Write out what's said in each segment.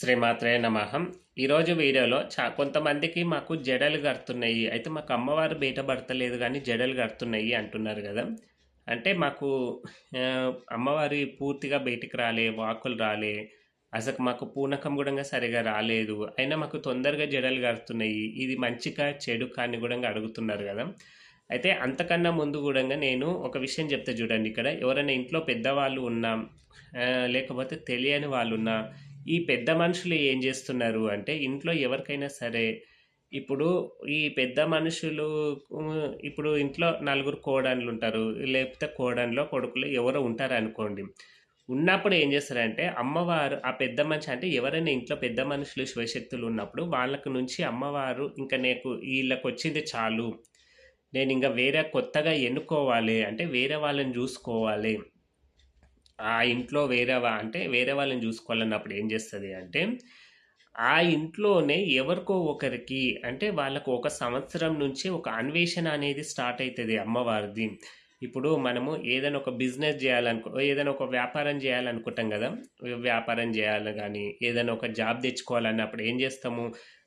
శ్రీమాత్రే నమహం ఈరోజు వీడియోలో చా కొంతమందికి మాకు జడలు కడుతున్నాయి. అయితే మాకు అమ్మవారు బయట పడతలేదు కానీ జడలు కడుతున్నాయి అంటున్నారు కదా. అంటే మాకు అమ్మవారి పూర్తిగా బయటికి రాలే వాకులు రాలే. అసలు మాకు పూనకం కూడా సరిగా రాలేదు. అయినా మాకు తొందరగా జడలు కడుతున్నాయి. ఇది మంచిగా చెడు కానీ కూడా అడుగుతున్నారు కదా. అయితే అంతకన్నా ముందు కూడా నేను ఒక విషయం చెప్తే చూడండి ఇక్కడ. ఎవరైనా ఇంట్లో పెద్దవాళ్ళు ఉన్నా లేకపోతే తెలియని వాళ్ళు ఉన్నా ఈ పెద్ద మనుషులు ఏం చేస్తున్నారు అంటే ఇంట్లో ఎవరికైనా సరే ఇప్పుడు ఈ పెద్ద మనుషులు ఇప్పుడు ఇంట్లో నలుగురు కోడన్లు ఉంటారు లేకపోతే కోడన్లో కొడుకులు ఎవరో ఉంటారు అనుకోండి. ఉన్నప్పుడు ఏం చేస్తారంటే అమ్మవారు ఆ పెద్ద మనిషి అంటే ఎవరైనా ఇంట్లో పెద్ద మనుషులు శివశక్తులు ఉన్నప్పుడు వాళ్ళకు నుంచి అమ్మవారు ఇంకా నీకు వీళ్ళకి వచ్చింది చాలు నేను ఇంకా వేరే కొత్తగా ఎన్నుకోవాలి అంటే వేరే వాళ్ళని చూసుకోవాలి ఆ ఇంట్లో వేరే అంటే వేరే వాళ్ళని చూసుకోవాలన్నప్పుడు ఏం చేస్తుంది అంటే ఆ ఇంట్లోనే ఎవరికో ఒకరికి అంటే వాళ్ళకు ఒక సంవత్సరం నుంచి ఒక అన్వేషణ అనేది స్టార్ట్ అవుతుంది అమ్మవారిది. ఇప్పుడు మనము ఏదైనా ఒక బిజినెస్ చేయాలనుకో ఏదైనా ఒక వ్యాపారం చేయాలనుకుంటాం కదా వ్యాపారం చేయాలి కానీ ఏదైనా ఒక జాబ్ తెచ్చుకోవాలన్నప్పుడు ఏం చేస్తాము?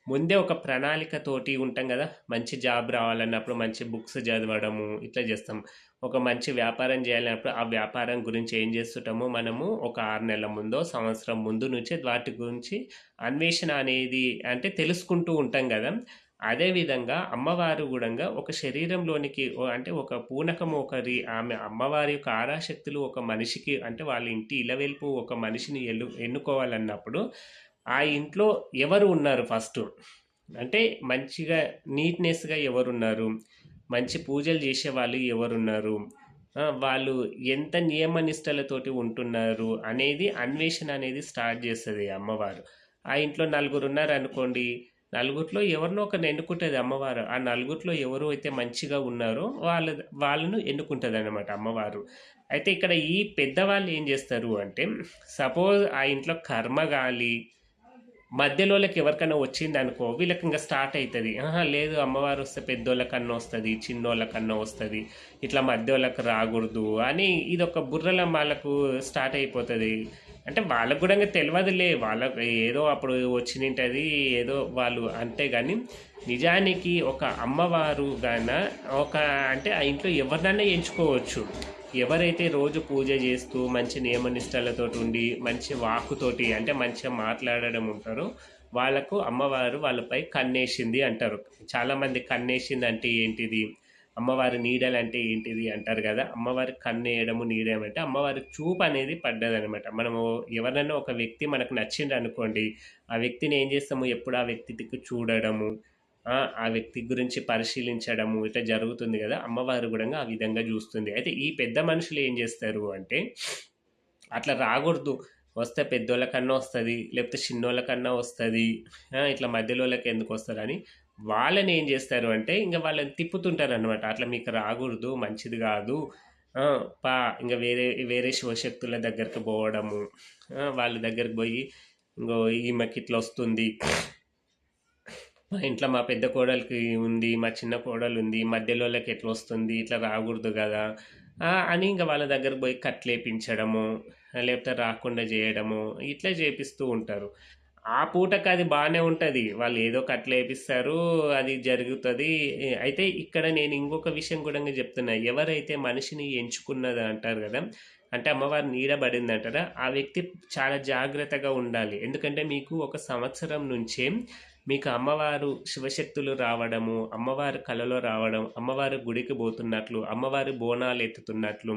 ముందే ఒక ప్రణాళికతోటి ఉంటాం కదా మంచి జాబ్ రావాలన్నప్పుడు మంచి బుక్స్ చదవడము ఇట్లా చేస్తాం. ఒక మంచి వ్యాపారం చేయాలన్నప్పుడు ఆ వ్యాపారం గురించి ఏం చేస్తుంటామో మనము ఒక ఆరు నెలల ముందో సంవత్సరం ముందు నుంచే వాటి గురించి అన్వేషణ అనేది అంటే తెలుసుకుంటూ ఉంటాం కదా. అదేవిధంగా అమ్మవారు కూడా ఒక శరీరంలోనికి అంటే ఒక పూనకం ఒకరి ఆమె అమ్మవారి యొక్క ఆరాశక్తులు ఒక మనిషికి అంటే వాళ్ళ ఇంటి ఇలవెల్పు ఒక మనిషిని ఎల్లు ఎన్నుకోవాలన్నప్పుడు ఆ ఇంట్లో ఎవరు ఉన్నారు ఫస్ట్? అంటే మంచిగా నీట్నెస్గా ఎవరున్నారు? మంచి పూజలు చేసే వాళ్ళు ఎవరున్నారు వాళ్ళు ఎంత నియమనిష్టలతోటి ఉంటున్నారు అనేది అన్వేషణ అనేది స్టార్ట్ చేస్తుంది అమ్మవారు. ఆ ఇంట్లో నలుగురు ఉన్నారు అనుకోండి నలుగురిలో ఎవరినో ఒకరిని ఎన్నుకుంటుంది అమ్మవారు. ఆ నలుగురిలో ఎవరు అయితే మంచిగా ఉన్నారో వాళ్ళ వాళ్ళను ఎన్నుకుంటుంది అనమాట అమ్మవారు. అయితే ఇక్కడ ఈ పెద్దవాళ్ళు ఏం చేస్తారు అంటే సపోజ్ ఆ ఇంట్లో కర్మ గాలి మధ్యలోకి ఎవరికైనా వచ్చింది అనుకో వీళ్ళకి ఇంకా స్టార్ట్ అవుతుంది ఆహా లేదు అమ్మవారు వస్తే పెద్దోళ్ళకన్నా వస్తుంది చిన్నోళ్ళకన్నా వస్తుంది ఇట్లా మధ్యోళ్ళకి రాకూడదు అని ఇది ఒక బుర్రల వాళ్ళకు స్టార్ట్ అయిపోతుంది. అంటే వాళ్ళకు కూడా ఇంకా తెలియదులే వాళ్ళకు ఏదో అప్పుడు వచ్చింటుంది ఏదో వాళ్ళు అంతే కానీ నిజానికి ఒక అమ్మవారు గాన ఒక అంటే ఆ ఇంట్లో ఎవరినైనా ఎంచుకోవచ్చు. ఎవరైతే రోజు పూజ చేస్తూ మంచి నియమనిష్టలతో ఉండి మంచి వాకుతోటి అంటే మంచిగా మాట్లాడడం ఉంటారో వాళ్ళకు అమ్మవారు వాళ్ళపై కన్నేసింది అంటారు. చాలామంది కన్నేసింది అంటే ఏంటిది? అమ్మవారి నీడలు అంటే ఏంటిది అంటారు కదా? అమ్మవారి కన్నేయడము నీడడం అంటే అమ్మవారి చూపు అనేది పడ్డది అనమాట మనము ఎవరైనా ఒక వ్యక్తి మనకు నచ్చింది అనుకోండి ఆ వ్యక్తిని ఏం చేస్తాము? ఎప్పుడు ఆ వ్యక్తికి చూడడము ఆ వ్యక్తి గురించి పరిశీలించడము ఇట్లా జరుగుతుంది కదా అమ్మవారు కూడా ఆ విధంగా చూస్తుంది. అయితే ఈ పెద్ద మనుషులు ఏం చేస్తారు అంటే అట్లా రాకూడదు. వస్తే పెద్దోళ్ళ కన్నా వస్తుంది లేకపోతే చిన్నోళ్ళ కన్నా వస్తుంది ఇట్లా మధ్యలోళ్ళకి ఎందుకు వస్తుందని వాళ్ళని ఏం చేస్తారు అంటే ఇంకా వాళ్ళని తిప్పుతుంటారు అనమాట అట్లా మీకు రాకూడదు మంచిది కాదు పా ఇంకా వేరే వేరే శివశక్తుల దగ్గరికి పోవడము వాళ్ళ దగ్గరికి పోయి ఇంకో ఈమెకి ఇట్లా వస్తుంది మా ఇంట్లో మా పెద్ద కోడలికి ఉంది మా చిన్న కోడలు ఉంది మధ్యలోకి ఎట్లా వస్తుంది ఇట్లా రాకూడదు కదా అని ఇంకా వాళ్ళ దగ్గర పోయి కట్లేపించడము లేకపోతే రాకుండా చేయడము ఇట్లా చేపిస్తూ ఉంటారు. ఆ పూటకు అది బాగానే ఉంటుంది. వాళ్ళు ఏదో కట్లేపిస్తారు అది జరుగుతుంది. అయితే ఇక్కడ నేను ఇంకొక విషయం కూడా చెప్తున్నా. ఎవరైతే మనిషిని ఎంచుకున్నది అంటారు కదా అంటే అమ్మవారు నీడబడింది అంటారా ఆ వ్యక్తి చాలా జాగ్రత్తగా ఉండాలి. ఎందుకంటే మీకు ఒక సంవత్సరం నుంచే మీకు అమ్మవారు శివశక్తులు రావడము అమ్మవారి కలలో రావడం అమ్మవారి గుడికి పోతున్నట్లు అమ్మవారి బోనాలు ఎత్తుతున్నట్లు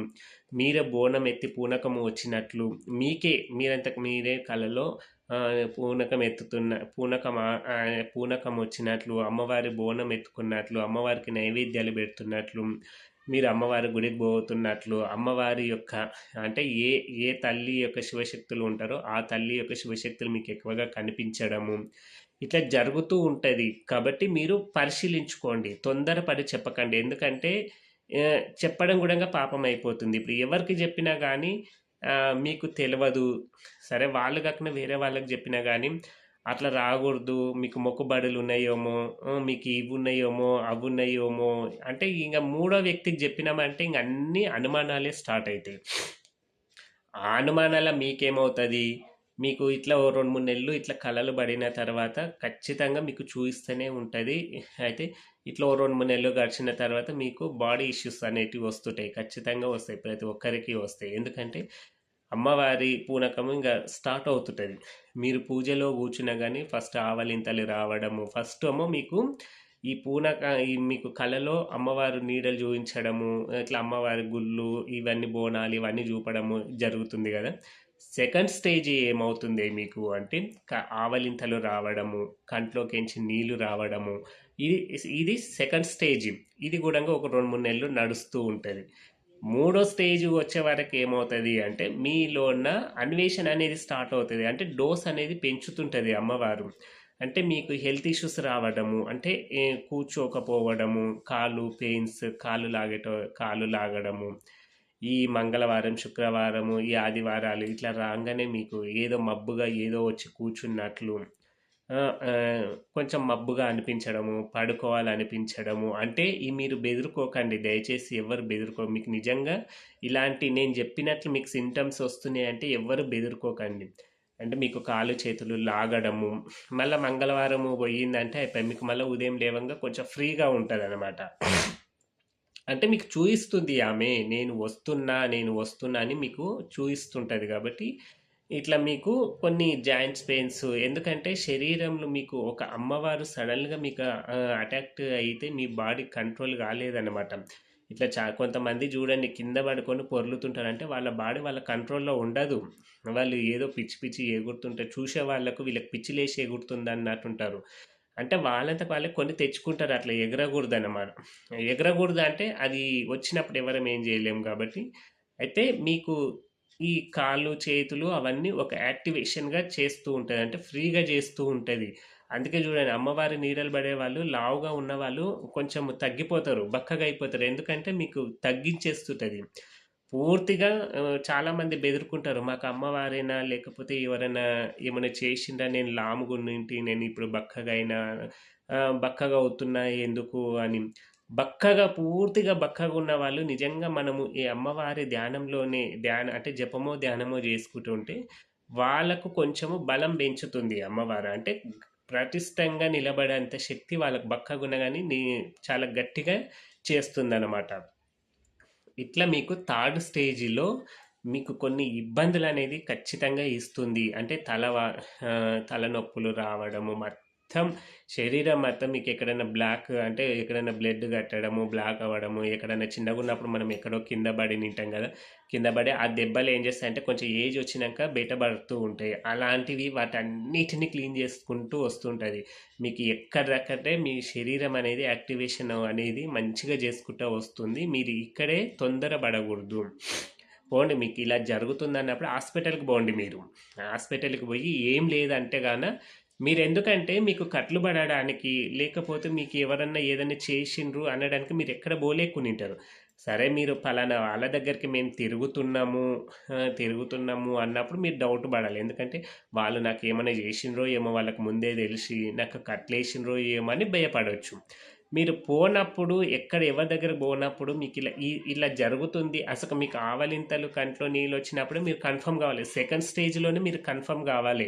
మీరే బోనం ఎత్తి పూనకము వచ్చినట్లు మీకే మీరంతకు మీరే కలలో పూనకం ఎత్తుతున్న పూనకం పూనకం వచ్చినట్లు అమ్మవారి బోనం ఎత్తుకున్నట్లు అమ్మవారికి నైవేద్యాలు పెడుతున్నట్లు మీరు అమ్మవారి గుడికి పోతున్నట్లు అమ్మవారి యొక్క అంటే ఏ ఏ తల్లి యొక్క శివశక్తులు ఉంటారో ఆ తల్లి యొక్క శివశక్తులు మీకు ఎక్కువగా కనిపించడము ఇట్లా జరుగుతూ ఉంటుంది. కాబట్టి మీరు పరిశీలించుకోండి. తొందరపడి చెప్పకండి. ఎందుకంటే చెప్పడం కూడా పాపం అయిపోతుంది. ఇప్పుడు ఎవరికి చెప్పినా కానీ మీకు తెలియదు సరే వాళ్ళు కాకుండా వేరే వాళ్ళకి చెప్పినా కానీ అట్లా రాకూడదు. మీకు మొక్కుబడులు ఉన్నాయేమో మీకు ఇవి ఉన్నాయేమో అవి ఉన్నాయేమో అంటే ఇంకా మూడో వ్యక్తికి చెప్పినామంటే ఇంక అన్ని అనుమానాలే స్టార్ట్ అవుతాయి ఆ అనుమానాల మీకేమవుతుంది? మీకు ఇట్లా ఓ 2, 3 నెలలు ఇట్లా కళలు పడిన తర్వాత ఖచ్చితంగా మీకు చూయిస్తూనే ఉంటుంది అయితే ఇట్లా ఓ 2, 3 నెలలు గడిచిన తర్వాత మీకు బాడీ ఇష్యూస్ అనేటివి వస్తుంటాయి. ఖచ్చితంగా వస్తాయి. ప్రతి ఒక్కరికి వస్తాయి. ఎందుకంటే అమ్మవారి పూనకం ఇంకా స్టార్ట్ అవుతుంటుంది మీరు పూజలో కూర్చున్నా కానీ ఫస్ట్ ఆవలింతలు రావడము, ఫస్ట్ ఏమో మీకు ఈ పూనక ఈ మీకు కలలో అమ్మవారు నీడలు చూపించడము ఇట్లా అమ్మవారి గుళ్ళు, ఇవన్నీ బోనాలు ఇవన్నీ చూపడము జరుగుతుంది కదా సెకండ్ స్టేజ్ ఏమవుతుంది మీకు అంటే ఆవలింతలు రావడము, కంట్లోకించి నీళ్ళు రావడము. ఇది ఇది సెకండ్ స్టేజ్. ఇది కూడా ఒక 2, 3 నెలలు నడుస్తూ ఉంటుంది మూడో స్టేజ్ వచ్చే వరకు ఏమవుతుంది అంటే మీలో ఉన్న అన్వేషణ అనేది స్టార్ట్ అవుతుంది అంటే డోస్ అనేది పెంచుతుంటుంది అమ్మవారు. అంటే మీకు హెల్త్ ఇష్యూస్ రావడము, అంటే కూర్చోకపోవడము, కాలు పెయిన్స్, కాళ్ళు లాగేట కాళ్ళు లాగడము, ఈ మంగళవారం, శుక్రవారము, ఈ ఆదివారాలు ఇట్లా రాగానే మీకు ఏదో మబ్బుగా ఏదో వచ్చి కూర్చున్నట్లు కొంచెం మబ్బుగా అనిపించడము, పడుకోవాలనిపించడము. అంటే ఈ మీరు బెదురుకోకండి. దయచేసి ఎవ్వరు బెదురుకో మీకు నిజంగా ఇలాంటి నేను చెప్పినట్లు మీకు సింప్టమ్స్ వస్తున్నాయంటే ఎవ్వరు బెదురుకోకండి. అంటే మీకు కాళ్ళు, చేతులు లాగడము, మళ్ళా మంగళవారము పోయిందంటే అయిపోయి మీకు మళ్ళీ ఉదయం లేవంగా కొంచెం ఫ్రీగా ఉంటదనమాట. అంటే మీకు చూయిస్తుంది ఆమె. నేను వస్తున్నా, నేను వస్తున్నా అని మీకు చూయిస్తుంటుంది కాబట్టి ఇట్లా మీకు కొన్ని జాయింట్స్ పెయిన్స్ ఎందుకంటే శరీరంలో మీకు ఒక అమ్మవారు సడన్గా మీకు అటాక్ట్ అటాక్ అయితే మీ బాడీ కంట్రోల్ కాలేదనమాట. ఇట్లా చా కొంతమంది చూడండి కింద పడుకొని పొర్లుతుంటారు. అంటే వాళ్ళ బాడీ వాళ్ళ కంట్రోల్‌లో ఉండదు. వాళ్ళు ఏదో పిచ్చి పిచ్చి ఎగురుతుంటారు. చూసే వాళ్ళకు వీళ్ళకి పిచ్చి లేచి ఎగురుతుంది అన్నట్టుంటారు అంటే వాళ్ళంతా వాళ్ళే కొన్ని తెచ్చుకుంటారు అట్లా ఎగరకూడదనమాట. ఎగరకూడదు అంటే అది వచ్చినప్పుడు ఎవరం ఏం చేయలేము కాబట్టి, అయితే మీకు ఈ కాళ్ళు, చేతులు అవన్నీ ఒక యాక్టివేషన్‌గా చేస్తూ ఉంటుంది అంటే ఫ్రీగా చేస్తూ ఉంటుంది అందుకే చూడండి అమ్మవారి నీడలు పడే వాళ్ళు లావుగా ఉన్నవాళ్ళు కొంచెం తగ్గిపోతారు. బక్కగా అయిపోతారు. ఎందుకంటే మీకు తగ్గించేస్తుంటుంది పూర్తిగా చాలామంది బెదురుకుంటారు. మాకు అమ్మవారైనా లేకపోతే ఎవరైనా ఏమైనా చేసిండ్రా నేను లావుగున్నింటి నేను ఇప్పుడు బక్కగా అయినా బక్కగా అవుతున్నా ఎందుకు అని. బక్కగా పూర్తిగా బక్కగా ఉన్న వాళ్ళు నిజంగా మనము ఈ అమ్మవారి ధ్యానంలోనే ధ్యాన అంటే జపమో, ధ్యానమో చేసుకుంటుంటే వాళ్ళకు కొంచెము బలం పెంచుతుంది అమ్మవారు. అంటే ప్రతిష్టంగా నిలబడేంత శక్తి వాళ్ళకు బక్కగున్నా గానీ నీ చాలా గట్టిగా చేస్తుందనమాట. ఇట్లా మీకు థర్డ్ స్టేజ్‌లో మీకు కొన్ని ఇబ్బందులనేది ఖచ్చితంగా ఇస్తుంది. అంటే తల తలనొప్పులు రావడము, మొత్తం శరీరం మొత్తం మీకు ఎక్కడైనా బ్లాక్ అంటే ఎక్కడైనా బ్లడ్ కట్టడము, బ్లాక్ అవ్వడము, ఎక్కడైనా చిన్నగా ఉన్నప్పుడు మనం ఎక్కడో కింద పడి నింటాం కదా కింద పడి ఆ దెబ్బలు ఏం చేస్తాయంటే కొంచెం ఏజ్ వచ్చినాక బయటపడుతూ ఉంటాయి. అలాంటివి వాటన్నిటిని క్లీన్ చేసుకుంటూ వస్తుంటుంది మీకు ఎక్కడక్కడే మీ శరీరం అనేది యాక్టివేషన్ అనేది మంచిగా చేసుకుంటూ వస్తుంది. మీరు ఇక్కడే తొందర పడకూడదు. పోండి మీకు ఇలా జరుగుతుంది అన్నప్పుడు హాస్పిటల్‌కి పోండి మీరు. హాస్పిటల్‌కి పోయి ఏం లేదంటే గాన మీరెందుకంటే మీకు కట్లు పడడానికి, లేకపోతే మీకు ఎవరన్నా ఏదన్నా చేసిండ్రు అనడానికి మీరు మీరెక్కడ పోలేకునింటారు. సరే మీరు ఫలానా వాళ్ళ దగ్గరికి మేము తిరుగుతున్నాము తిరుగుతున్నాము అన్నప్పుడు మీరు డౌట్ పడాలి. ఎందుకంటే వాళ్ళు నాకు ఏమైనా చేసిండ్రో ఏమో వాళ్ళకి ముందే తెలిసి నాకు కట్లేసినరో ఏమో అని భయపడవచ్చు మీరు పోనప్పుడు ఎక్కడ ఎవరి దగ్గర పోనప్పుడు మీకు ఈ ఇలా జరుగుతుంది. అసలు మీకు ఆవలింతలు, కంట్లో నీళ్ళు వచ్చినప్పుడు మీరు కన్ఫర్మ్ కావాలి. సెకండ్ స్టేజ్‌లోనే మీరు కన్ఫర్మ్ కావాలి.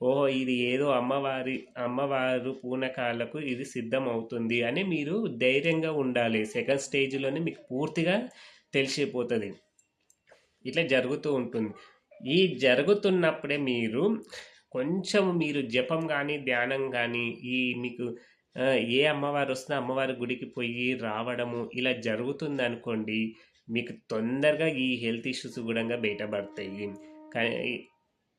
ఓహో! ఇది ఏదో అమ్మవారి అమ్మవారు పూనకాలకు ఇది సిద్ధమవుతుంది అని మీరు ధైర్యంగా ఉండాలి. సెకండ్ స్టేజ్‌లోనే మీకు పూర్తిగా తెలిసిపోతుంది ఇట్లా జరుగుతూ ఉంటుంది. ఈ జరుగుతున్నప్పుడే మీరు కొంచెం మీరు జపం కానీ ధ్యానం కానీ ఈ మీకు ఏ అమ్మవారు అమ్మవారొస్తున్నా అమ్మవారి గుడికి పోయి రావడము ఇలా జరుగుతుంది అనుకోండి మీకు తొందరగా ఈ హెల్త్ ఇష్యూస్ కూడా బయటపడతాయి. కానీ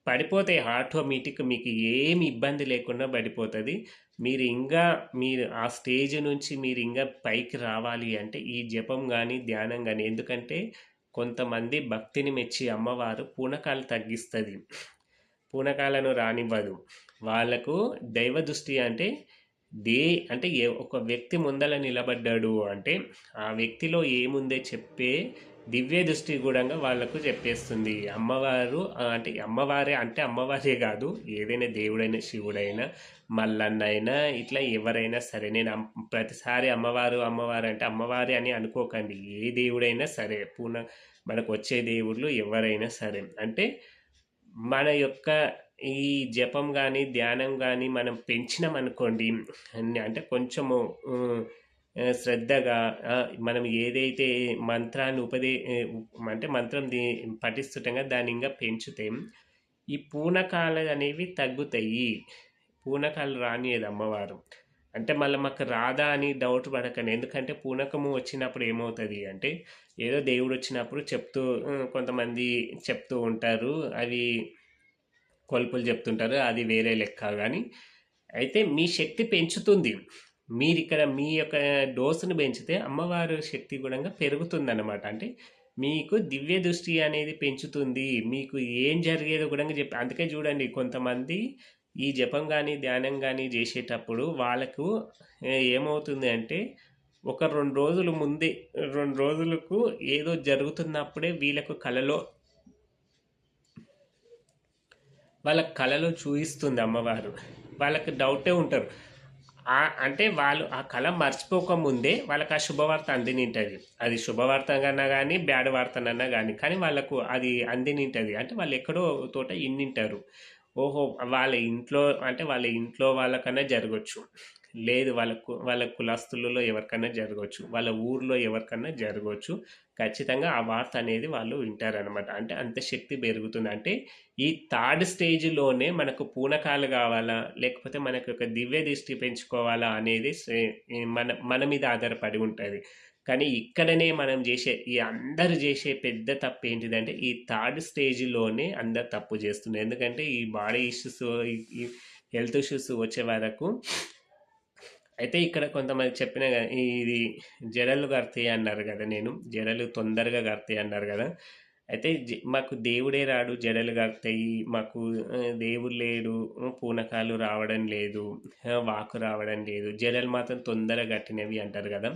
పడిపోతాయి ఆటోమేటిక్ మీకు ఏమి ఇబ్బంది లేకుండా పడిపోతుంది మీరు ఇంకా మీరు ఆ స్టేజ్ నుంచి మీరు ఇంకా పైకి రావాలి అంటే ఈ జపం కానీ ధ్యానం కానీ ఎందుకంటే కొంతమంది భక్తిని మెచ్చి అమ్మవారు పూనకాలు తగ్గిస్తుంది పూనకాలను రానివ్వదు. వాళ్ళకు దైవ దృష్టి అంటే దే అంటే ఏ ఒక వ్యక్తి ముందల నిలబడ్డాడు అంటే ఆ వ్యక్తిలో ఏముందో చెప్పే దివ్య దృష్టి గూడంగా వాళ్ళకు చెప్పేస్తుంది. అమ్మవారు అంటే అమ్మవారే అంటే అమ్మవారే కాదు ఏదైనా దేవుడైనా, శివుడైనా, మల్లన్న అయినా ఇట్లా ఎవరైనా సరే నేను ప్రతిసారి అమ్మవారు, అమ్మవారు అంటే అమ్మవారే అని అనుకోకండి. ఏ దేవుడైనా సరే పూన వచ్చే దేవుళ్ళు ఎవరైనా సరే. అంటే మన యొక్క ఈ జపం కానీ ధ్యానం కానీ మనం పెంచినామనుకోండి అనుకోండి అంటే కొంచెము శ్రద్ధగా మనం ఏదైతే మంత్రాన్ని ఉపదే అంటే మంత్రం ది పఠిస్తుంటాం దాన్ని ఇంకా పెంచితే ఈ పూనకాలు అనేవి తగ్గుతాయి. పూనకాలు రానియదు అమ్మవారు. అంటే మళ్ళీ మాకు రాదా అని డౌట్ పడకండి. ఎందుకంటే పూనకము వచ్చినప్పుడు ఏమవుతుంది అంటే ఏదో దేవుడు వచ్చినప్పుడు చెప్తూ కొంతమంది చెప్తూ ఉంటారు. అవి కొలుపులు చెప్తుంటారు. అది వేరే లెక్క కానీ అయితే మీ శక్తి పెంచుతుంది. మీరిక్కడ మీ యొక్క డోసును పెంచితే అమ్మవారు శక్తి గుణంగా పెరుగుతుందనమాట. అంటే మీకు దివ్య దృష్టి అనేది పెంచుతుంది. మీకు ఏం జరిగేదో కూడా చెప్పి అందుకే చూడండి కొంతమంది ఈ జపం కానీ ధ్యానం కానీ చేసేటప్పుడు వాళ్ళకు ఏమవుతుంది అంటే ఒక రెండు రోజులు ముందే రెండు రోజులకు ఏదో జరుగుతున్నప్పుడే వీళ్ళకు కలలో వాళ్ళ కలలో చూయిస్తుంది అమ్మవారు. వాళ్ళకి డౌటే ఉంటారు. అంటే వాళ్ళు ఆ కళ మర్చిపోకముందే వాళ్ళకి ఆ శుభవార్త అందినింటది. అది శుభవార్తనన్నా కానీ బ్యాడ్ వార్తనన్నా కానీ కానీ వాళ్ళకు అది అందినింటది. అంటే వాళ్ళు ఎక్కడో తోట ఇన్నింటారు. ఓహో! వాళ్ళ ఇంట్లో అంటే వాళ్ళ ఇంట్లో వాళ్ళకన్నా జరగచ్చు లేదు వాళ్ళ వాళ్ళ కులస్తులలో ఎవరికైనా జరగవచ్చు వాళ్ళ ఊర్లో ఎవరికన్నా జరగవచ్చు ఖచ్చితంగా ఆ వార్త అనేది వాళ్ళు వింటారనమాట. అంటే అంత శక్తి పెరుగుతుంది. అంటే ఈ థర్డ్ స్టేజ్‌లోనే మనకు పూనకాలు కావాలా లేకపోతే మనకు ఒక దివ్య దృష్టి పెంచుకోవాలా? అనేది మన మన మీద ఆధారపడి ఉంటుంది కానీ ఇక్కడనే మనం చేసే ఈ అందరూ చేసే పెద్ద తప్పు ఏంటిదంటే ఈ థర్డ్ స్టేజ్‌లోనే అందరు తప్పు చేస్తుంది ఎందుకంటే ఈ బాడీ ఇష్యూస్ ఈ హెల్త్ ఇష్యూస్ వచ్చే వరకు అయితే ఇక్కడ కొంతమంది చెప్పిన ఇది జడలు కడతాయి అన్నారు కదా నేను. జడలు తొందరగా కడతాయి అన్నారు కదా అయితే మాకు దేవుడే రాడు జడలు కడతాయి. మాకు దేవుడు లేడు. పూనకాలు రావడం లేదు. వాకు రావడం లేదు. జడలు మాత్రం తొందరగా కట్టినవి అంటారు కదా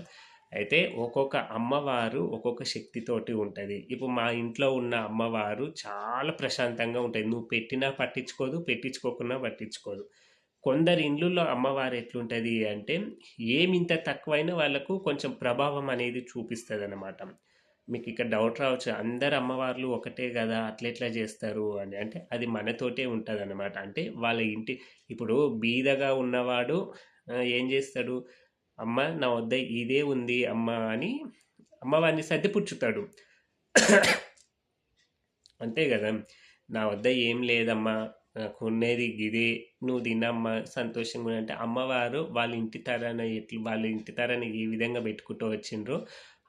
అయితే ఒక్కొక్క అమ్మవారు ఒక్కొక్క శక్తితోటి ఉంటుంది ఇప్పుడు మా ఇంట్లో ఉన్న అమ్మవారు చాలా ప్రశాంతంగా ఉంటుంది నువ్వు పెట్టినా పట్టించుకోదు. పెట్టించుకోకున్నా పట్టించుకోదు. కొందరి ఇండ్లుల్లో అమ్మవారు ఎట్లుంటది అంటే ఏమింత తక్కువైనా వాళ్ళకు కొంచెం ప్రభావం అనేది చూపిస్తుంది అనమాట మీకు ఇక్కడ డౌట్ రావచ్చు. అందరు అమ్మవార్లు ఒకటే కదా అట్లెట్లా చేస్తారు అని. అంటే అది మనతోటే ఉంటుంది అన్నమాట అంటే వాళ్ళ ఇంటి ఇప్పుడు బీదగా ఉన్నవాడు ఏం చేస్తాడు అమ్మ నా వద్ద ఇదే ఉంది అమ్మ అని అమ్మవారిని సర్దిపుచ్చుతాడు. అంతే కదా నా వద్ద ఏం లేదమ్మా. నాకున్నది గిదే. నువ్వు తినమ్మ సంతోషంగా అంటే అమ్మవారు వాళ్ళ ఇంటి తరాన ఎట్లు వాళ్ళ ఇంటి తరాన ఏ విధంగా పెట్టుకుంటూ వచ్చిండ్రో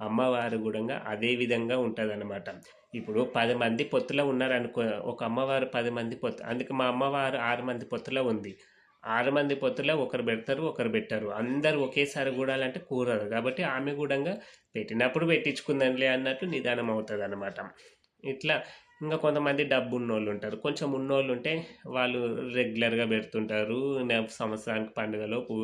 అమ్మవారు కూడా అదే విధంగా ఉంటదనమాట. ఇప్పుడు పది మంది పొత్తులో ఉన్నారనుకో ఒక అమ్మవారు పది మంది పొత్తు అందుకే మా అమ్మవారు ఆరు మంది పొత్తులో ఉంది. ఆరు మంది పొత్తులో ఒకరు పెడతారు ఒకరు పెట్టారు అందరూ ఒకేసారి కూడాలంటే కూరరు కాబట్టి ఆమె కూడా పెట్టినప్పుడు పెట్టించుకుందాంలే అన్నట్టు నిదానం అవుతుంది అనమాట ఇట్లా ఇంకా కొంతమంది డబ్బు ఉన్నోళ్ళు ఉంటారు కొంచెం ఉన్నోళ్ళు ఉంటే వాళ్ళు రెగ్యులర్‌గా పెడుతుంటారు సంవత్సరానికి పండుగలోపు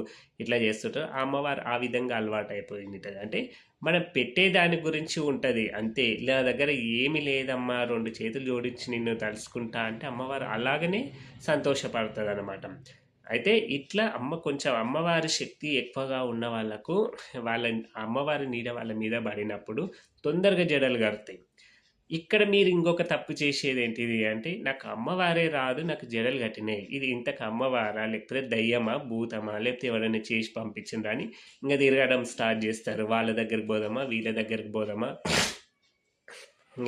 ఇట్లా చేస్తుంటారు అమ్మవారు ఆ విధంగా అలవాటయిపోయుంటది. అంటే మనం పెట్టే దాని గురించి ఉంటుంది అంతే. నా దగ్గర ఏమి లేదమ్మా రెండు చేతులు జోడించి నిన్ను తలుసుకుంటా అంటే అమ్మవారు అలాగనే సంతోషపడుతుంది అన్నమాట అయితే ఇట్లా అమ్మ కొంచెం అమ్మవారి శక్తి ఎక్కువగా ఉన్న వాళ్ళకు వాళ్ళ అమ్మవారి నీడ వాళ్ళ మీద పడినప్పుడు తొందరగా జడలు కడతాయి. ఇక్కడ మీరు ఇంకొక తప్పు చేసేది ఏంటిది అంటే నాకు అమ్మవారే రాదు. నాకు జడలు కట్టినాయి ఇది ఇంతకు అమ్మవారా? లేకపోతే దయ్యమా? భూతమా? లేకపోతే ఎవరైనా చేసి పంపించిండ్రా? అని ఇంకా తిరగడం స్టార్ట్ చేస్తారు వాళ్ళ దగ్గరికి పోదామా? వీళ్ళ దగ్గరికి పోదామా?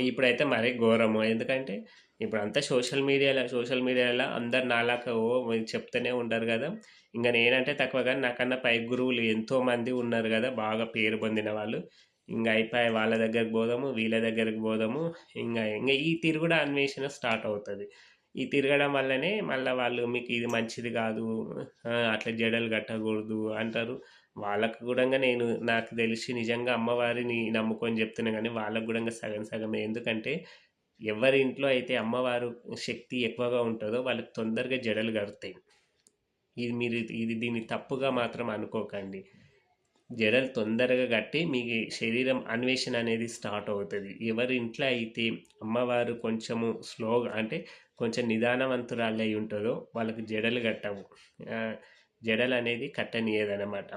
ఇప్పుడైతే మరీ ఘోరము. ఎందుకంటే ఇప్పుడు అంతా సోషల్ మీడియాలో సోషల్ మీడియాలో అందరు నాలాక ఓ చెప్తూనే ఉంటారు కదా ఇంకా నేనంటే తక్కువ కానీ నాకన్నా పై గురువులు ఎంతోమంది ఉన్నారు కదా బాగా పేరు పొందిన వాళ్ళు. ఇంకా అయిపోయి వాళ్ళ దగ్గరకు పోదాము. వీళ్ళ దగ్గరకు పోదాము. ఇంకా ఇంకా ఈ తిరుగుడు అన్వేషణ స్టార్ట్ అవుతుంది ఈ తిరగడం వల్లనే మళ్ళీ వాళ్ళు మీకు ఇది మంచిది కాదు అట్లా జడలు కట్టకూడదు అంటారు. వాళ్ళకు కూడా నేను నాకు తెలిసి నిజంగా అమ్మవారిని నమ్ముకొని చెప్తున్నా కానీ వాళ్ళకు కూడా సగం సగమే. ఎందుకంటే ఎవరి ఇంట్లో అయితే అమ్మవారు శక్తి ఎక్కువగా ఉంటుందో వాళ్ళకి తొందరగా జడలు కడతాయి. ఇది మీరు ఇది దీన్ని తప్పుగా మాత్రం అనుకోకండి. జడలు తొందరగా కట్టి మీ శరీరం అన్వేషణ అనేది స్టార్ట్ అవుతుంది ఎవరి ఇంట్లో అయితే అమ్మవారు కొంచెము స్లోగా అంటే కొంచెం నిదానవంతురాలు అయి ఉంటుందో వాళ్ళకి జడలు కట్టవు. జడలు అనేది కట్టనీయదనమాట.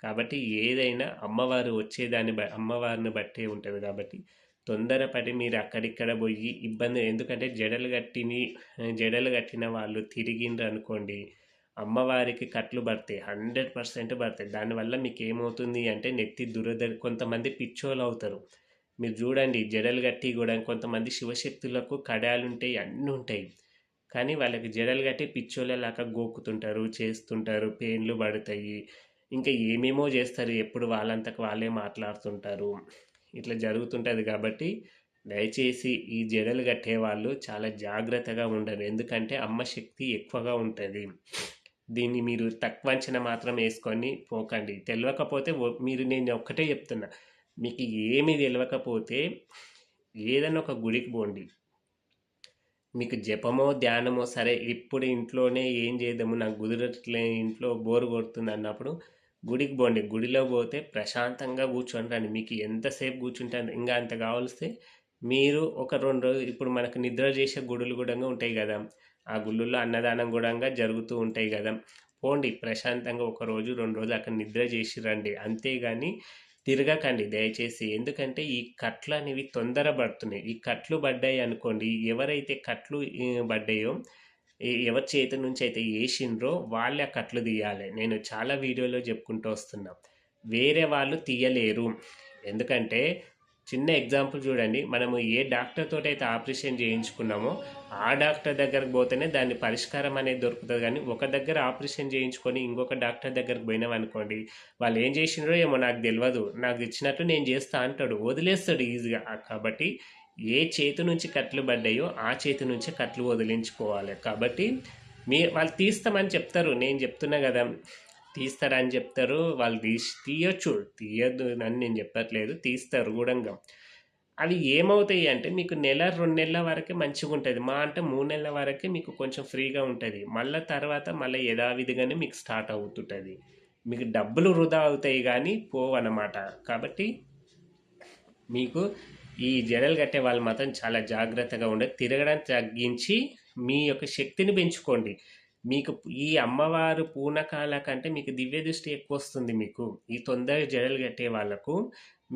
కాబట్టి ఏదైనా అమ్మవారు వచ్చేదాన్ని బ అమ్మవారిని బట్టే ఉంటుంది కాబట్టి తొందరపడి మీరు అక్కడిక్కడ పోయి ఇబ్బంది ఎందుకంటే జడలు కట్టిని జడలు కట్టిన వాళ్ళు తిరిగిండ్రు అనుకోండి అమ్మవారికి కట్లు పడతాయి హండ్రెడ్ పర్సెంట్ పడతాయి. దానివల్ల మీకు ఏమవుతుంది అంటే నెత్తి దురద కొంతమంది పిచ్చోలు అవుతారు. మీరు చూడండి జడలు కట్టి కూడా కొంతమంది శివశక్తులకు కడాలు ఉంటాయి అన్నీ ఉంటాయి కానీ వాళ్ళకి జడలు కట్టి పిచ్చోళ్ళలాగా గోకుతుంటారు చేస్తుంటారు పెయిన్లు పడతాయి. ఇంకా ఏమేమో చేస్తారు ఎప్పుడు వాళ్ళంతకు వాళ్ళే మాట్లాడుతుంటారు. ఇట్లా జరుగుతుంటుంది కాబట్టి దయచేసి ఈ జడలు కట్టే వాళ్ళు చాలా జాగ్రత్తగా ఉండరు ఎందుకంటే అమ్మ శక్తి ఎక్కువగా ఉంటుంది. దీన్ని మీరు తక్కువ అంచనా మాత్రం వేసుకొని పోకండి. తెలియకపోతే మీరు నేను ఒక్కటే చెప్తున్నా. మీకు ఏమి తెలియకపోతే ఏదైనా ఒక గుడికి పోండి. మీకు జపమో ధ్యానమో సరే ఇప్పుడు ఇంట్లోనే ఏం చేద్దాము? నాకు కుదరట్లే ఇంట్లో బోర్ కొడుతుంది అన్నప్పుడు గుడికి పోండి. గుడిలో పోతే ప్రశాంతంగా కూర్చొని రండి. మీకు ఎంతసేపు కూర్చుంటే ఇంకా అంత కావలిస్తే మీరు ఒక రెండు రోజులు ఇప్పుడు మనకు నిద్ర చేసే గుడులు కూడా ఉంటాయి కదా. ఆ గుళ్ళల్లో అన్నదానం కూడా జరుగుతూ ఉంటాయి కదా పోండి ప్రశాంతంగా ఒక రోజు రెండు రోజులు అక్కడ నిద్ర చేసి రండి. అంతేగాని తిరగకండి దయచేసి. ఎందుకంటే ఈ కట్లు అనేవి తొందర పడుతున్నాయి ఈ కట్లు పడ్డాయి అనుకోండి ఎవరైతే కట్లు పడ్డాయో ఎవరి చేతి నుంచి అయితే వేసిండ్రో వాళ్ళే ఆ కట్లు తీయాలి. నేను చాలా వీడియోలో చెప్పుకుంటూ వస్తున్నా. వేరే వాళ్ళు తీయలేరు. ఎందుకంటే చిన్న ఎగ్జాంపుల్ చూడండి. మనము ఏ డాక్టర్ తోటి అయితే ఆపరేషన్ చేయించుకున్నామో ఆ డాక్టర్ దగ్గరకు పోతేనే దాని పరిష్కారం అనేది దొరుకుతుంది. కానీ ఒక దగ్గర ఆపరేషన్ చేయించుకొని ఇంకొక డాక్టర్ దగ్గరకు పోయినాం అనుకోండి వాళ్ళు ఏం చేసినారో ఏమో నాకు తెలియదు నాకు ఇచ్చినట్టు నేను చేస్తా అంటాడు. వదిలేస్తాడు ఈజీగా. కాబట్టి ఏ చేతి నుంచి కట్లు పడ్డాయో ఆ చేతి నుంచే కట్లు వదిలించుకోవాలి. కాబట్టి మీ వాళ్ళు తీస్తామని చెప్తారు. నేను చెప్తున్నా కదా తీస్తారని చెప్తారు. వాళ్ళు తీసి తీయొచ్చు తీయద్దు అని నేను చెప్పట్లేదు. తీస్తారు కూడా అవి ఏమవుతాయి అంటే మీకు నెల రెండు నెలల వరకే మంచిగా ఉంటుంది. మా అంటే మూడు నెలల వరకే మీకు కొంచెం ఫ్రీగా ఉంటుంది. మళ్ళీ తర్వాత మళ్ళీ యథావిధిగానే మీకు స్టార్ట్ అవుతుంటుంది. మీకు డబ్బులు వృధా అవుతాయి కానీ పోవన్నమాట. కాబట్టి మీకు ఈ జడలు కట్టే వాళ్ళు మాత్రం చాలా జాగ్రత్తగా ఉండే తిరగడం తగ్గించి మీ యొక్క శక్తిని పెంచుకోండి. మీకు ఈ అమ్మవారు పూనకాల కంటే మీకు దివ్య దృష్టి ఎక్కువ వస్తుంది మీకు. ఈ తొందరగా జడలు కట్టే వాళ్ళకు.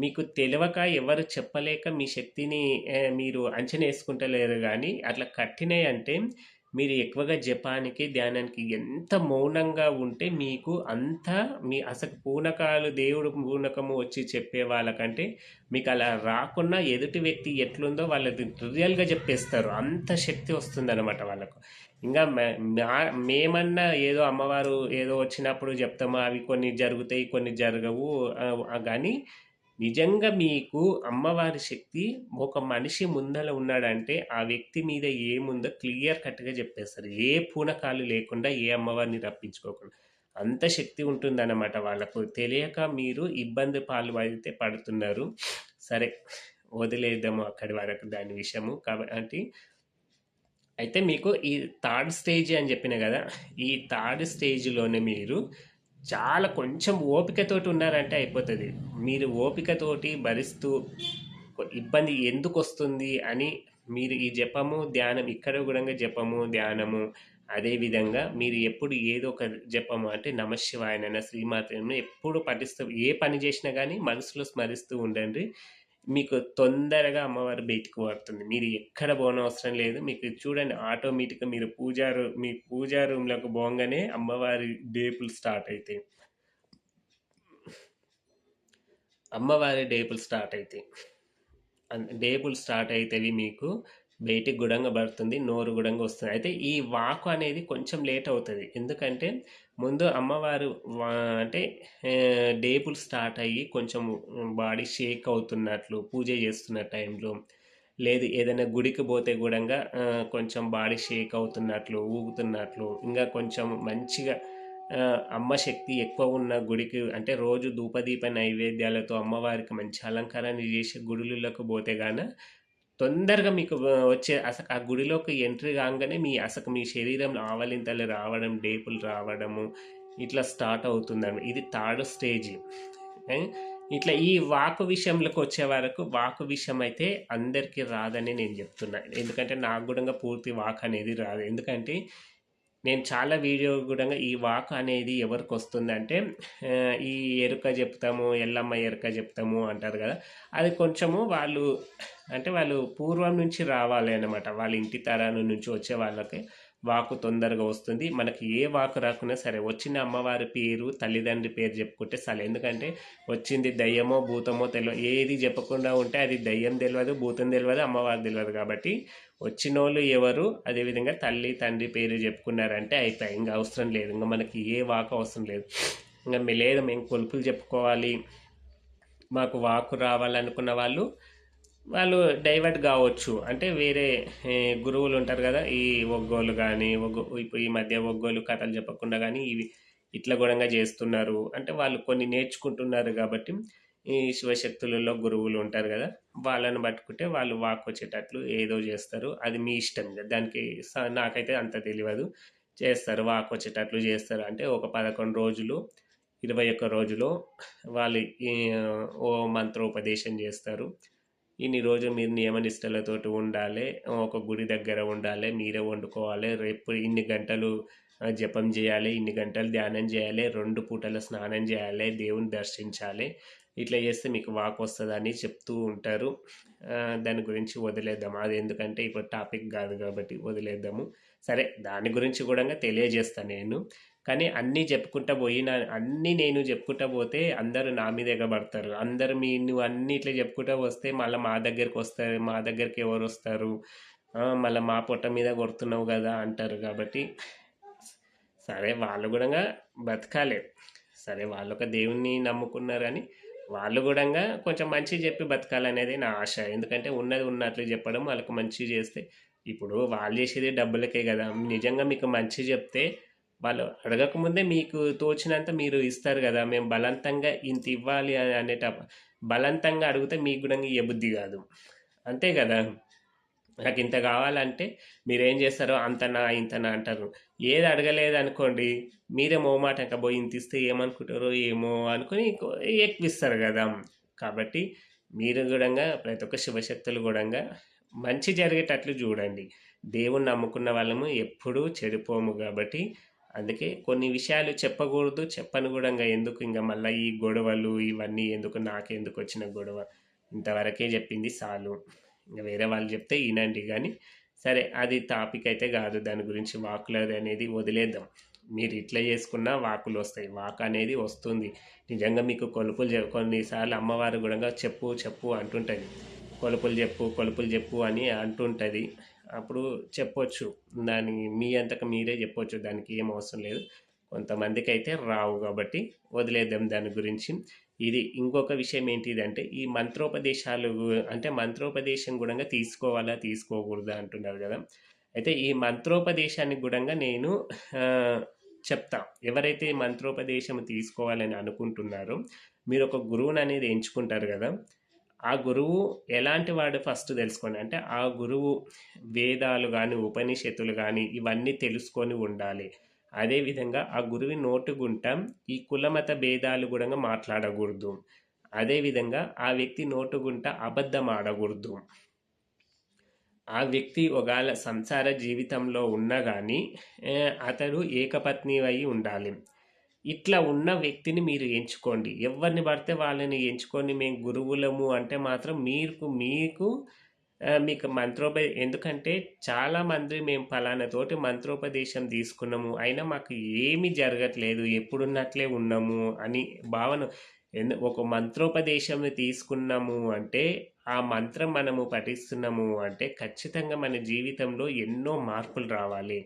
మీకు తెలియక ఎవరు చెప్పలేక మీ శక్తిని మీరు అంచనా వేసుకుంటలేరు కానీ అట్లా కట్టినాయి అంటే మీరు ఎక్కువగా జపానికి ధ్యానానికి ఎంత మౌనంగా ఉంటే మీకు అంత మీ అసలు పూనకాలు దేవుడు పూనకము వచ్చి చెప్పే వాళ్ళకంటే మీకు అలా రాకుండా ఎదుటి వ్యక్తి ఎట్లుందో వాళ్ళది రియల్గా చెప్పేస్తారు. అంత శక్తి వస్తుంది అనమాట వాళ్ళకు. ఇంకా మే- మేమన్నా ఏదో అమ్మవారు ఏదో వచ్చినప్పుడు చెప్తామా? అవి కొన్ని జరుగుతాయి కొన్ని జరగవు కానీ నిజంగా మీకు అమ్మవారి శక్తి ఒక మనిషి ముందర ఉన్నాడంటే ఆ వ్యక్తి మీద ఏముందో క్లియర్ కట్గా చెప్పేస్తారు. ఏ పూనకాలు లేకుండా ఏ అమ్మవారిని రప్పించుకోకుండా. అంత శక్తి ఉంటుందన్నమాట వాళ్ళకు. తెలియక మీరు ఇబ్బంది పాలు అయితే పడుతున్నారు. సరే వదిలేద్దాము అక్కడి వరకు దాని విషయము. కాబట్టి అయితే మీకు ఈ థర్డ్ స్టేజ్ అని చెప్పిన కదా ఈ థర్డ్ స్టేజ్లోనే మీరు చాలా కొంచెం ఓపికతోటి ఉన్నారంటే అయిపోతుంది. మీరు ఓపికతోటి భరిస్తూ ఇబ్బంది ఎందుకు వస్తుంది అని మీరు ఈ జపము ధ్యానం ఇక్కడ కూడా జపము ధ్యానము అదే విధంగా మీరు ఎప్పుడు ఏదో ఒక జపము అంటే నమశివాయనైనా శ్రీమాతను ఎప్పుడు పఠిస్తూ ఏ పని చేసినా కానీ మనసులో స్మరిస్తూ ఉండండి. మీకు తొందరగా అమ్మవారు బయటకు పడుతుంది మీరు ఎక్కడ పోనవసరం లేదు. మీకు చూడండి ఆటోమేటిక్గా మీరు పూజారు మీ పూజా రూమ్లోకి పోగానే అమ్మవారి డేపులు స్టార్ట్ అవుతాయి అమ్మవారి డేపులు స్టార్ట్ అవుతాయి అన్- డేపులు స్టార్ట్ అవుతాయి మీకు బయటికి గుడంగా పడుతుంది నోరు గుడంగా వస్తుంది. అయితే ఈ వాకు అనేది కొంచెం లేట్ అవుతుంది. ఎందుకంటే ముందు అమ్మవారు అంటే డేపులు స్టార్ట్ అయ్యి కొంచెం బాడీ షేక్ అవుతున్నట్లు పూజ చేస్తున్న టైంలో లేదు ఏదైనా గుడికి పోతే కూడా కొంచెం బాడీ షేక్ అవుతున్నట్లు ఊగుతున్నట్లు ఇంకా కొంచెం మంచిగా అమ్మ శక్తి ఎక్కువ ఉన్న గుడికి అంటే రోజు ధూపదీప నైవేద్యాలతో అమ్మవారికి మంచి అలంకారాన్ని చేసి గుడులకు పోతే గాన తొందరగా మీకు వచ్చే అసలు ఆ గుడిలోకి ఎంట్రీ కాగానే మీ అసలు మీ శరీరంలో ఆవలింతలు రావడం డేపులు రావడము ఇట్లా స్టార్ట్ అవుతుందండి ఇది థర్డ్ స్టేజ్. ఇట్లా ఈ వాకు విషయంలోకి వచ్చే వరకు వాకు విషయం అయితే అందరికీ రాదని నేను చెప్తున్నా. ఎందుకంటే నాకు కూడా పూర్తి వాక్ అనేది రాదు. ఎందుకంటే నేను చాలా వీడియో కూడా ఈ వాక్ అనేది ఎవరికి వస్తుందంటే ఈ ఎరుక చెప్తాము, ఎల్లమ్మ ఎరుక చెప్తాము అంటారు కదా! అది కొంచెము వాళ్ళు అంటే వాళ్ళు పూర్వం నుంచి రావాలి అనమాట వాళ్ళ ఇంటి తరాల నుంచి వచ్చే వాళ్ళకి వాకు తొందరగా వస్తుంది. మనకి ఏ వాకు రాకున్నా సరే వచ్చిన అమ్మవారి పేరు, తల్లిదండ్రి పేరు చెప్పుకుంటే చాలు. ఎందుకంటే వచ్చింది దయ్యమో, భూతమో తెలియదు ఏది చెప్పకుండా ఉంటే అది దయ్యం తెలియదు భూతం తెలియదు అమ్మవారు తెలియదు కాబట్టి వచ్చిన వాళ్ళు ఎవరు, అదేవిధంగా తల్లి, తండ్రి పేరు చెప్పుకున్నారంటే అయిపోయి ఇంకా అవసరం లేదు. ఇంకా మనకి ఏ వాక్ అవసరం లేదు. ఇంకా మే లేదు మేము కొలుపులు చెప్పుకోవాలి, మాకు వాకు రావాలనుకున్న వాళ్ళు, వాళ్ళు డైవర్ట్ కావచ్చు. అంటే వేరే గురువులు ఉంటారు కదా! ఈ ఒగ్గోలు కానీ ఒగ్గు ఇప్పుడు ఈ మధ్య ఒగ్గోలు కథలు చెప్పకుండా కానీ ఇవి ఇట్లా కూడా చేస్తున్నారు. అంటే వాళ్ళు కొన్ని నేర్చుకుంటున్నారు కాబట్టి ఈ శివశక్తులలో గురువులు ఉంటారు కదా! వాళ్ళని పట్టుకుంటే వాళ్ళు వాక్ వచ్చేటట్లు ఏదో చేస్తారు. అది మీ ఇష్టం దానికి స నాకైతే అంత తెలియదు చేస్తారు. వాక్ వచ్చేటట్లు చేస్తారు. అంటే ఒక 11 రోజులు, 21 రోజులో వాళ్ళు ఓ మంత్రోపదేశం చేస్తారు. ఇన్ని రోజులు మీరు నియమనిష్టలతోటి ఉండాలి ఒక గుడి దగ్గర ఉండాలి మీరే వండుకోవాలి రేపు ఇన్ని గంటలు జపం చేయాలి. ఇన్ని గంటలు ధ్యానం చేయాలి. రెండు పూటల స్నానం చేయాలి. దేవుని దర్శించాలి. ఇట్లా చేస్తే మీకు వాక్ వస్తుందని చెప్తూ ఉంటారు. దాని గురించి వదిలేద్దాం. అది ఎందుకంటే ఇప్పుడు టాపిక్ కాదు కాబట్టి వదిలేద్దాము. సరే దాని గురించి కూడా తెలియజేస్తాను నేను. కానీ అన్నీ చెప్పుకుంటా పోయిన అన్నీ నేను చెప్పుకుంటా పోతే అందరూ నా మీద ఎగబడతారు. అందరు మీ నువ్వు అన్నీ ఇట్లా చెప్పుకుంటా వస్తే మళ్ళీ మా దగ్గరికొస్తారు. మా దగ్గరికి ఎవరు వస్తారు మళ్ళీ మా పొట్ట మీద కొడుతున్నావు కదా అంటారు కాబట్టి సరే వాళ్ళు కూడా బతకాలి సరే వాళ్ళొక నమ్ముకున్నారు నమ్ముకున్నారని వాళ్ళు కూడా కొంచెం మంచిగా చెప్పి బతకాలనేది నా ఆశ. ఎందుకంటే ఉన్నది ఉన్నట్లు చెప్పడం వాళ్ళకి మంచి చేస్తే ఇప్పుడు వాళ్ళు చేసేది డబ్బులకే కదా నిజంగా మీకు మంచి చెప్తే వాళ్ళు అడగకముందే మీకు తోచినంత మీరు ఇస్తారు కదా మేము బలవంతంగా ఇంత ఇవ్వాలి అని అనేట బలవంతంగా అడిగితే మీకు కూడా ఏ బుద్ధి కాదు. అంతే కదా నాకు ఇంత కావాలంటే మీరేం చేస్తారో అంతనా, ఇంతనా అంటారు. ఏది అడగలేదనుకోండి మీరే మొహమాటంగా పోయి ఇంత ఇస్తే ఏమనుకుంటారో ఏమో అనుకుని ఎక్కువిస్తారు కదా కాబట్టి మీరు కూడా ప్రతి ఒక్క శివశక్తులు కూడా మంచి జరిగేటట్లు చూడండి. దేవుని నమ్ముకున్న వాళ్ళము ఎప్పుడూ చెడిపోము కాబట్టి అందుకే కొన్ని విషయాలు చెప్పకూడదు. చెప్పను కూడా ఎందుకు ఇంకా మళ్ళీ ఈ గొడవలు ఇవన్నీ ఎందుకు నాకెందుకొచ్చిన గొడవ. ఇంతవరకే చెప్పింది చాలు వేరే వాళ్ళు చెప్తే ఇనండి కానీ సరే అది టాపిక్ అయితే కాదు. దాని గురించి వాకులది అనేది వదిలేద్దాం. మీరు ఇట్లా చేసుకున్నా వాకులొస్తాయి. వాక్ అనేది వస్తుంది. నిజంగా మీకు కొలుపులు చెప్పు కొన్నిసార్లు అమ్మవారు కూడా చెప్పు, చెప్పు అంటుంటుంది కొలుపులు చెప్పు, కొలుపులు చెప్పు అని అంటుంటుంది అప్పుడు చెప్పొచ్చు. దాని మీ అంతకు మీరే చెప్పొచ్చు. దానికి ఏం అవసరం లేదు. కొంతమందికి అయితే రావు కాబట్టి వదిలేద్దాం దాని గురించి. ఇది ఇంకొక విషయం ఏంటిదంటే ఈ మంత్రోపదేశాలు అంటే మంత్రోపదేశం కూడా తీసుకోవాలా? తీసుకోకూడదా? అంటున్నారు కదా అయితే ఈ మంత్రోపదేశానికి గూడంగా నేను చెప్తా. ఎవరైతే మంత్రోపదేశం తీసుకోవాలని అనుకుంటున్నారో మీరు ఒక గురువుని అనేది ఎంచుకుంటారు కదా ఆ గురువు ఎలాంటి వాడు ఫస్ట్ తెలుసుకోండి. అంటే ఆ గురువు వేదాలు కానీ ఉపనిషత్తులు కానీ ఇవన్నీ తెలుసుకొని ఉండాలి. అదేవిధంగా ఆ గురువి నోటు గుంట ఈ కులమత భేదాలు కూడా మాట్లాడకూడదు. అదేవిధంగా ఆ వ్యక్తి నోటు గుంట అబద్ధం ఆడకూడదు. ఆ వ్యక్తి ఒకవేళ సంసార జీవితంలో ఉన్నా కానీ అతడు అతడు ఏకపత్నివై ఉండాలి. ఇట్లా ఉన్న వ్యక్తిని మీరు ఎంచుకోండి. ఎవరిని పడితే వాళ్ళని ఎంచుకొని మేము గురువులము అంటే మాత్రం మీకు మీకు మీకు మంత్రోప ఎందుకంటే చాలామంది మేము ఫలానా తోటి మంత్రోపదేశం తీసుకున్నాము. అయినా మాకు ఏమీ జరగట్లేదు. ఎప్పుడున్నట్లే ఉన్నాము అని భావన ఎందు ఒక మంత్రోపదేశం తీసుకున్నాము అంటే ఆ మంత్రం మనము పఠిస్తున్నాము అంటే ఖచ్చితంగా మన జీవితంలో ఎన్నో మార్పులు రావాలి.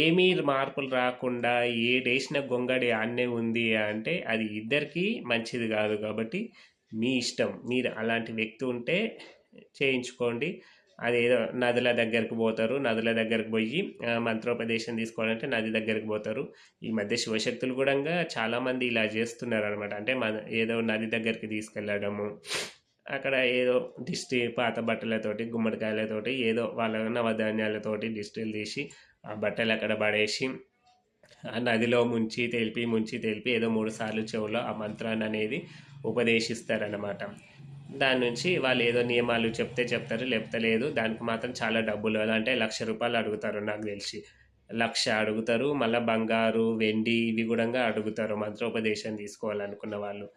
ఏమీ మార్పులు రాకుండా ఏడేసిన గొంగడి ఆడనే ఉంది అంటే అది ఇద్దరికీ మంచిది కాదు కాబట్టి మీ ఇష్టం. మీరు అలాంటి వ్యక్తి ఉంటే చేయించుకోండి. అదేదో నదుల దగ్గరకు పోతారు. నదుల దగ్గరకు పోయి మంత్రోపదేశం తీసుకోవాలంటే నది దగ్గరకు పోతారు. ఈ మధ్య శివశక్తులు కూడా చాలామంది ఇలా చేస్తున్నారు అనమాట అంటే మన ఏదో నది దగ్గరికి తీసుకెళ్ళడము. అక్కడ ఏదో దిష్టి పాత బట్టలతోటి, గుమ్మడికాయలతోటి ఏదో వాళ్ళ నవధాన్యాలతోటి దిష్టిలు తీసి ఆ బట్టలు అక్కడ పడేసి ఆ నదిలో ముంచి తెలిపి, ముంచి తెలిపి ఏదో మూడు సార్లు చెవులో ఆ మంత్రాన్ని అనేది ఉపదేశిస్తారనమాట. దాని నుంచి వాళ్ళు ఏదో నియమాలు చెప్తే చెప్తారు. లేకపోతే లేదు. దానికి మాత్రం చాలా డబ్బులు అంటే లక్ష రూపాయలు అడుగుతారు నాకు తెలిసి. లక్ష అడుగుతారు మళ్ళీ బంగారు వెండి ఇవి కూడా అడుగుతారు మంత్రోపదేశం తీసుకోవాలనుకున్న వాళ్ళు.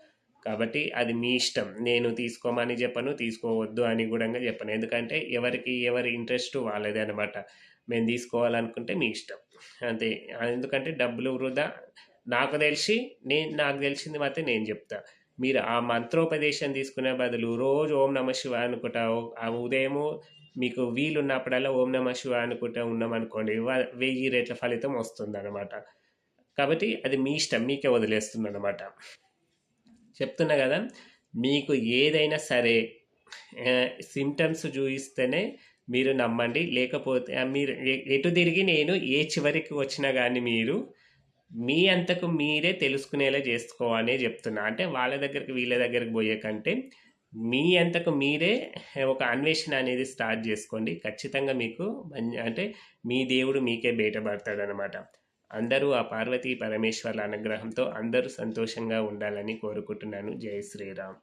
కాబట్టి అది మీ ఇష్టం. నేను తీసుకోమని చెప్పను తీసుకోవద్దు అని కూడా చెప్పను. ఎందుకంటే ఎవరికి ఎవరి ఇంట్రెస్ట్ వాళ్ళదే అనమాట మేము తీసుకోవాలనుకుంటే మీ ఇష్టం. అంతే. ఎందుకంటే డబ్బులు వృధా. నాకు తెలిసి నేను నాకు తెలిసింది మాత్రం నేను చెప్తాను మీరు ఆ మంత్రోపదేశం తీసుకునే బదులు రోజు ఓం నమ శివ అనుకుంటా ఆ ఉదయము మీకు వీలున్నప్పుడల్లా ఓం నమ శివ అనుకుంటా ఉన్నామనుకోండి వ- వెయ్యి రేట్ల ఫలితం వస్తుంది అనమాట కాబట్టి అది మీ ఇష్టం మీకే వదిలేస్తుంది అనమాట చెప్తున్నా కదా మీకు ఏదైనా సరే సిమ్టమ్స్ చూపిస్తేనే మీరు నమ్మండి లేకపోతే మీరు ఎటు తిరిగి నేను ఏ చివరికి వచ్చినా కానీ మీరు మీ అంతకు మీరే తెలుసుకునేలా చేసుకోవాలని చెప్తున్నా. అంటే వాళ్ళ దగ్గరికి వీళ్ళ దగ్గరికి పోయే కంటే మీ అంతకు మీరే ఒక అన్వేషణ అనేది స్టార్ట్ చేసుకోండి. ఖచ్చితంగా మీకు అంటే మీ దేవుడు మీకే బయటపడతాడు అనమాట అందరూ ఆ పార్వతీ పరమేశ్వర్ల అనుగ్రహంతో అందరూ సంతోషంగా ఉండాలని కోరుకుంటున్నాను. జై శ్రీరామ్.